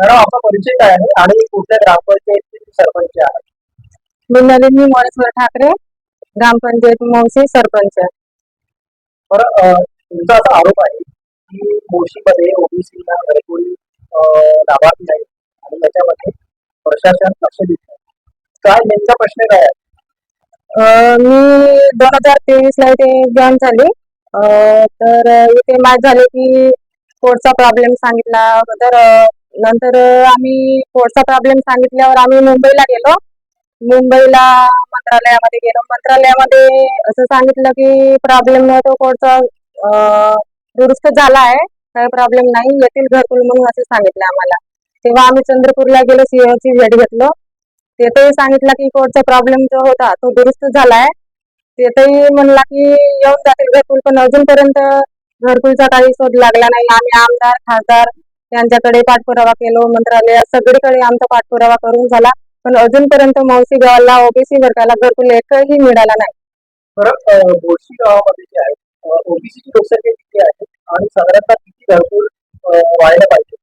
Madam आपला परिचय काय आहे आणि कुठल्या ग्रामपंचायतचे सरपंच आहे मी नलिनी मोरेश्वर ठाकरे ग्रामपंचायत मौसी सरपंच. बरं अं, तुमचा असा आरोप आहे की मोशीमध्ये ओबीसीला घरकुल अं, लाभार्थी नाही आणि याच्यामध्ये प्रशासन लक्ष देत नाही काय नेमका प्रश्न काय आहे? अं, मी दोन हजार तेवीस ला इथे जॉईन झाली. अं, तर इथे माझ झाले की कोर्टचा प्रॉब्लेम सांगितला तर अं, नंतर आम्ही कोर्टचा प्रॉब्लेम सांगितल्यावर आम्ही मुंबईला गेलो. मुंबईला मंत्रालयामध्ये गेलो. मंत्रालयामध्ये असं सांगितलं की प्रॉब्लेम तो कोर्टचा दुरुस्त झाला आहे. काही प्रॉब्लेम नाही येतील घरकुल म्हणून असं सांगितलं आम्हाला. तेव्हा आम्ही चंद्रपूरला गेलो सीएची भेट घेतलो. तिथेही सांगितलं की कोर्टचा प्रॉब्लेम जो होता तो दुरुस्त झालाय तिथेही म्हणला की येऊन जातील घरकुल पण अजूनपर्यंत घरकुलचा काही शोध लागला नाही. आम्ही आमदार खासदार यांच्याकडे पाठपुरावा केलो मंत्रालयात सगळीकडे आमचा पाठपुरावा करून झाला. पण अजूनपर्यंत मौसी गावाला ओबीसी वर्गाला घरकुल एकही मिळाला नाही. बरं गावामध्ये जे आहे ओबीसीची लोकसंख्या किती आहे आणि साधारणतः किती घरकुल अं, व्हायला पाहिजे?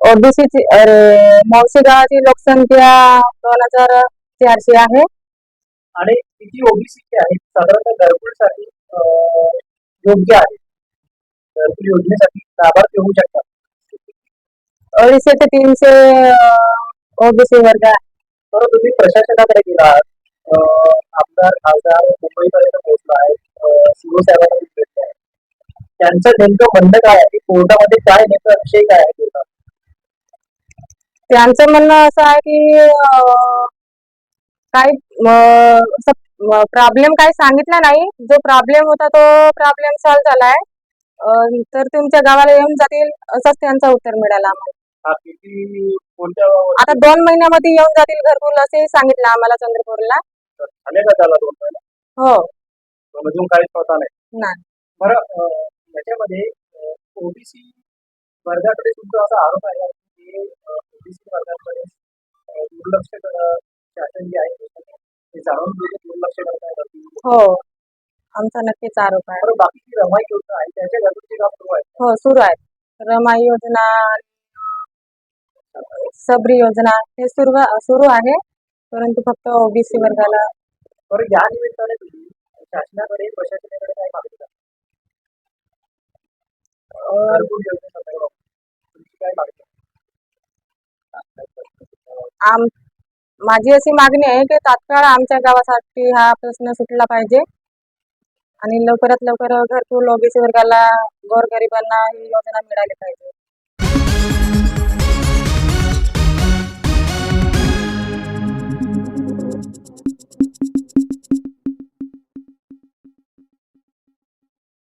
ओबीसीची अरे मौसी गावाची लोकसंख्या दोन हजार चारशे आहे. आणि किती ओबीसी आहेत? साधारणतः घरकुलसाठी योग्य आहे. घरकुल योजनेसाठी लाभार्थी होऊ शकतात. अडीचशे ते तीनशे ओबीसी वर्ग आहे. तर तुम्ही प्रशासनाकडे गेला आहात अं, आमदार खासदार मुंबईपर्यंत पोहोचला आहे सीओ साहेबांना तुम्ही भेटले आहे. त्यांचं नेमकं म्हणणं काय आहे? कोर्टामध्ये काय नेमका विषय काय आहे? कोर्टात त्यांचं म्हणणं असं आहे की अं, काही प्रॉब्लेम काही सांगितला नाही. जो प्रॉब्लेम होता तो प्रॉब्लेम सॉल्व्ह झालाय तर तुमच्या गावाला येऊन जातील असंच त्यांचं उत्तर मिळालं आम्हाला. हा किती कोणत्या आता दोन महिन्यामध्ये येऊन जातील घरकुल असे सांगितलं आम्हाला चंद्रपूरला. झाले का त्याला दोन महिने? हो. अजून काहीच पता नाही. नाही. बरं अं, याच्यामध्ये ओबीसी वर्गाकडे सुद्धा असा आरोप आहे की ओबीसी वर्गाकडे अं, दुर्लक्ष कर- शासन जे आहे ते जाणून बुजून दुर्लक्ष करत आहे हो. आमचा नक्कीच आरोप आहे. बाकीची रमाई योजना आहे त्याच्या घरगुती काम सुरू आहे हो सुरू आहे रमाई योजना सबरी योजना हे सुरू सुरू आहे परंतु फक्त ओबीसी वर्गाला बरं या निमित्ताने तुम्ही शासनाकडे प्रशासनाकडे काय मागणी करता? अं, घरकुल योजनेसंदर्भात तुमची काय मागणी? आम माझी अशी मागणी आहे की तात्काळ आमच्या गावासाठी हा प्रश्न सुटला पाहिजे. आणि लवकरात लवकर घरकुल ओबीसी वर्गाला गोरगरिबांना ही योजना मिळाली पाहिजे.